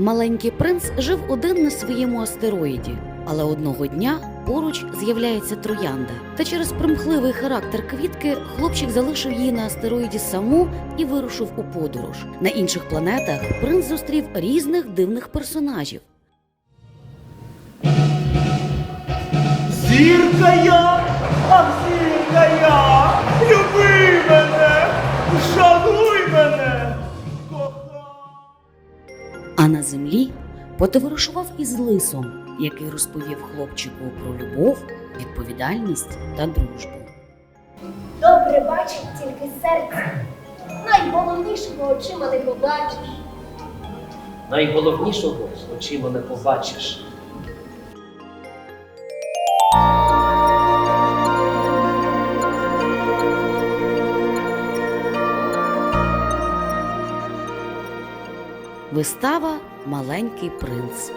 Маленький принц жив один на своєму астероїді, але одного дня поруч з'являється троянда. Та через примхливий характер квітки хлопчик залишив її на астероїді саму і вирушив у подорож. На інших планетах принц зустрів різних дивних персонажів. Зірка я, ах зірка я, А на землі потоваришував із лисом, який розповів хлопчику про любов, відповідальність та дружбу. Добре бачить тільки серце. Найголовнішого очима не побачиш. Найголовнішого очима не побачиш. Вистава Маленький принц.